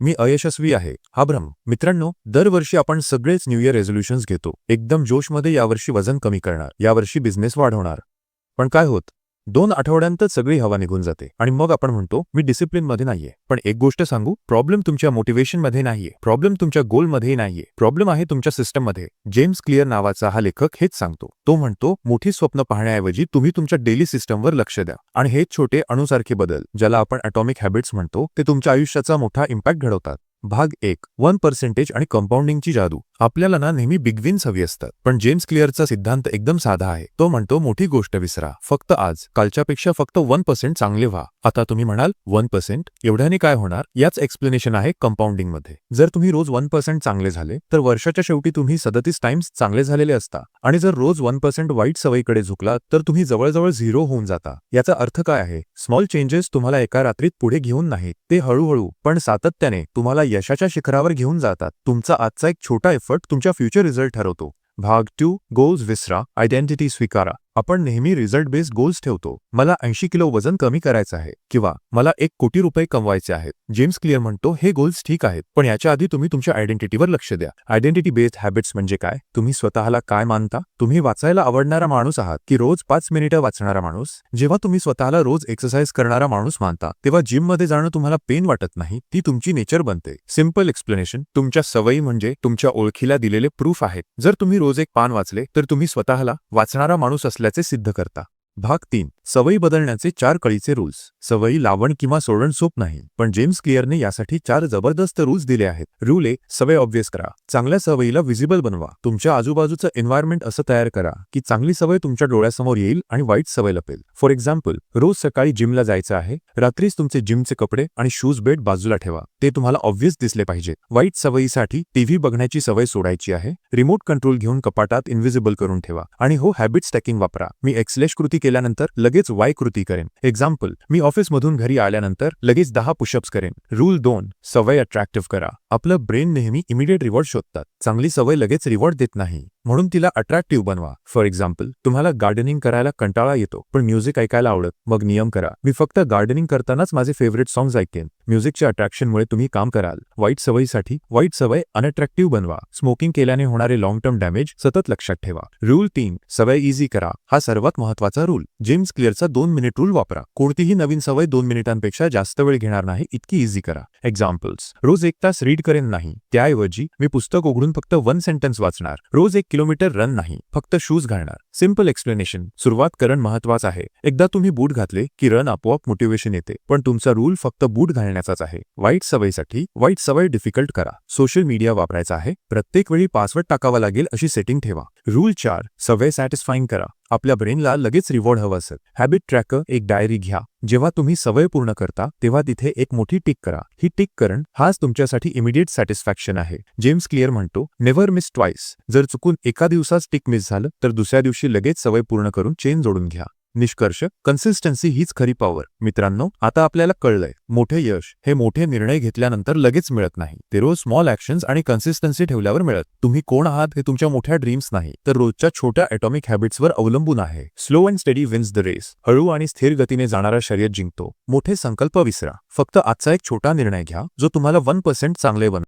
मी अयशस्वी आहे. हा भ्रम. मित्रांनो दरवर्षी आपण सगळेच न्यू इयर रेझोल्युशन्स घेतो. एकदम जोशमध्ये यावर्षी वजन कमी करणार. यावर्षी बिझनेस वाढवणार. पण काय होत? दोन आठवड्यांतच सगळी हवा निघून जाते. आणि मग आपण म्हणतो मी डिसिप्लिनमध्ये नाहीये. पण एक गोष्ट सांगू प्रॉब्लेम तुमच्या मोटिवेशनमध्ये नाहीये. प्रॉब्लेम तुमच्या गोलमध्येही नाहीये. प्रॉब्लेम आहे तुमच्या सिस्टममध्ये. जेम्स क्लिअर नावाचा हा लेखक हेच सांगतो. तो म्हणतो मोठी स्वप्न पाहण्याऐवजी तुम्ही तुमच्या डेली सिस्टमवर लक्ष द्या. आणि हे छोटे अणुसारखे बदल ज्याला आपण अटॉमिक हॅबिट्स म्हणतो ते तुमच्या आयुष्याचा मोठा इम्पॅक्ट घडवतात. भाग एक वन पर्सेंटेज आणि कंपाऊंडिंगची जादू. आपल्याला ना नेहमी बिग विन्स हवी असतात. पण जेम्स क्लिअरचा सिद्धांत एकदम साधा आहे. तो म्हणतो मोठी गोष्ट विसरा. फक्त आज. कालच्यापेक्षा फक्त वन पर्सेंट चांगले व्हा. आता तुम्ही म्हणाल वन पर्सेंट? एवढ्याने काय होणार? याच एक्सप्लेनेशन आहे कंपाऊंडिंगमध्ये जर तुम्ही रोज वन पर्सेंट चांगले झाले तर वर्षाच्या शेवटी तुम्ही सदतीस टाइम्स चांगले झालेले असता. आणि जर रोज वन पर्सेंट वाईट सवयीकडे झुकलात तर तुम्ही जवळजवळ झिरो होऊन जाता. याचा अर्थ काय आहे? स्मॉल चेंजेस तुम्हाला एका रात्रीत पुढे घेऊन नाहीत. ते हळूहळू पण सातत्याने तुम्हाला यशाच्या शिखरावर घेऊन जातात. तुमचा आजचा एक छोटा एफर्ट तुमच्या फ्युचर रिझल्ट ठरवतो. भाग टू गोल्स विसरा. आयडेंटिटी स्वीकारा. आपण नेहमी रिझल्ट बेस्ड गोल्स ठेवतो. मला ऐंशी किलो वजन कमी करायचं आहे किंवा मला एक कोटी रुपये कमवायचे आहेत. जेम्स क्लिअर म्हणतो हे गोल्स ठीक आहेत पण याच्या आधी तुम्ही तुमच्या आयडेंटिटीवर लक्ष द्या. आयडेंटिटी बेस्ड हॅबिट्स म्हणजे काय? तुम्ही स्वतःला काय मानता? तुम्ही वाचायला आवडणारा माणूस आहात की रोज पाच मिनिटं वाचणारा माणूस? जेव्हा तुम्ही स्वतःला रोज एक्सरसाइज करणारा माणूस मानता तेव्हा जिममध्ये जाणं तुम्हाला पेन वाटत नाही ती तुमची नेचर बनते. सिंपल एक्सप्लेनेशन तुमच्या सवयी म्हणजे तुमच्या ओळखीला दिलेले प्रूफ आहेत. जर तुम्ही रोज एक पान वाचले तर तुम्ही स्वतःला वाचणारा माणूस असल्याचे सिद्ध करता. भाग तीन. सवयी बदलण्याचे चार कळीचे रूल्स सवयी लावण किंवा सोडण सोप नाही पण जेम्स क्लिअरने यासाठी चार जबरदस्त रूल्स दिले आहेत. रूल ए सवय ऑब्वियस करा. चांगल्या सवयीला विजिबल बनवा. तुमच्या आजूबाजूचं एन्व्हायरमेंट असं तयार करा की चांगली सवय तुमच्या डोळ्यासमोर येईल आणि वाईट सवय लपेल. फॉर एक्झाम्पल रोज सकाळी जिमला जायचं आहे रात्रीच तुमचे जिमचे कपडे आणि शूज बेड बाजूला ठेवा. ते तुम्हाला ऑब्वियस दिसले पाहिजे. वाईट सवयीसाठी टीव्ही बघण्याची सवय सोडायची आहे. रिमोट कंट्रोल घेऊन कपाटात इन्व्हिजिबल करून ठेवा. आणि हो हॅबिट स्टॅकिंग वापरा. मी एक्सलेश कृती केल्यानंतर लगेच वाय कृती करेन. एक्झाम्पल मी ऑफिसमधून घरी आल्यानंतर लगेच दहा पुशअप्स करेन. रूल दोन सवय अट्रॅक्टिव्ह करा. आपलं ब्रेन नेहमी इमिडिएट रिवॉर्ड शोधतात. चांगली सवय लगेच रिवॉर्ड देत नाही. म्हणून तिला अट्रॅक्टिव्ह बनवा. फॉर एक्झाम्पल तुम्हाला गार्डनिंग करायला कंटाळा येतो पण म्युझिक ऐकायला आवडत मग नियम करा. मी फक्त गार्डनिंग करतानाच माझे फेवरेट सॉंग्स ऐकेन. म्युझिकच्या अट्रॅक्शनमुळे तुम्ही काम कराल. वाईट सवयीसाठी वाईट सवय अनअट्रॅक्टिव्ह बनवा. स्मोकिंग केल्याने होणारे लॉंग टर्म डॅमेज सतत लक्षात ठेवा. रूल तीन सवय इझी करा. हा सर्वात महत्त्वाचा रूल जेम्स क्लिअरचा दोन मिनिट रूल वापरा. कोणतीही नवीन सवय दोन मिनिटांपेक्षा जास्त वेळ घेणार नाही इतकी इझी करा. एक्झाम्पल्स रोज एक तास रीड करेन नाही. त्याऐवजी मी पुस्तक उघडून फक्त वन सेंटेन्स वाचणार. रोज एक किलोमीटर रन नाही. फक्त शूज घालणार. सिंपल एक्सप्लेनेशन सुरुवात करण महत्वाचं आहे. एकदा तुम्ही बूट घातले की रन आपोआप मोटिवेशन येते. पण तुमचा रूल फक्त बूट करण्याचाच आहे. वाईट सवयीसाठी वाईट सवय डिफिकल्ट करा. सोशल मीडिया वापरायचा आहे. प्रत्येक वेळी पासवर्ड टाकावा लागेल अशी सेटिंग ठेवा. रूल चार सवय सॅटिस्फाईंग करा. आपल्या ब्रेनला लगेच रिवॉर्ड हवं असत हॅबिट ट्रॅकर एक डायरी घ्या. जेव्हा तुम्ही सवय पूर्ण करता तेव्हा तिथे एक मोठी टिक करा. ही टिक करण हाच तुमच्यासाठी इमिडिएट सॅटिस्फॅक्शन आहे. जेम्स क्लिअर म्हणतो नेव्हर मिस ट्वाईस जर चुकून एका दिवसात टिक मिस झालं तर दुसऱ्या दिवशी लगेच सवय पूर्ण करून चेन जोडून घ्या. निष्कर्ष कन्सिस्टन्सी हीच खरी पॉवर मित्रांनो आता आपल्याला कळलंय मोठे यश हे मोठे निर्णय घेतल्यानंतर लगेच मिळत नाही. ते रोज स्मॉल ऍक्शन्स आणि कन्सिस्टन्सी ठेवल्यावर मिळत. तुम्ही कोण आहात हे तुमच्या मोठ्या ड्रीम्स नाही तर रोजच्या छोट्या ॲटॉमिक हॅबिट्सवर अवलंबून आहे. Slow and study wins the race हळू आणि स्थिर गतीने जाणारा शर्यत जिंकतो. मोठे संकल्प विसरा. फक्त आजचा एक छोटा निर्णय घ्या जो तुम्हाला वन पर्सेंट चांगले बनतो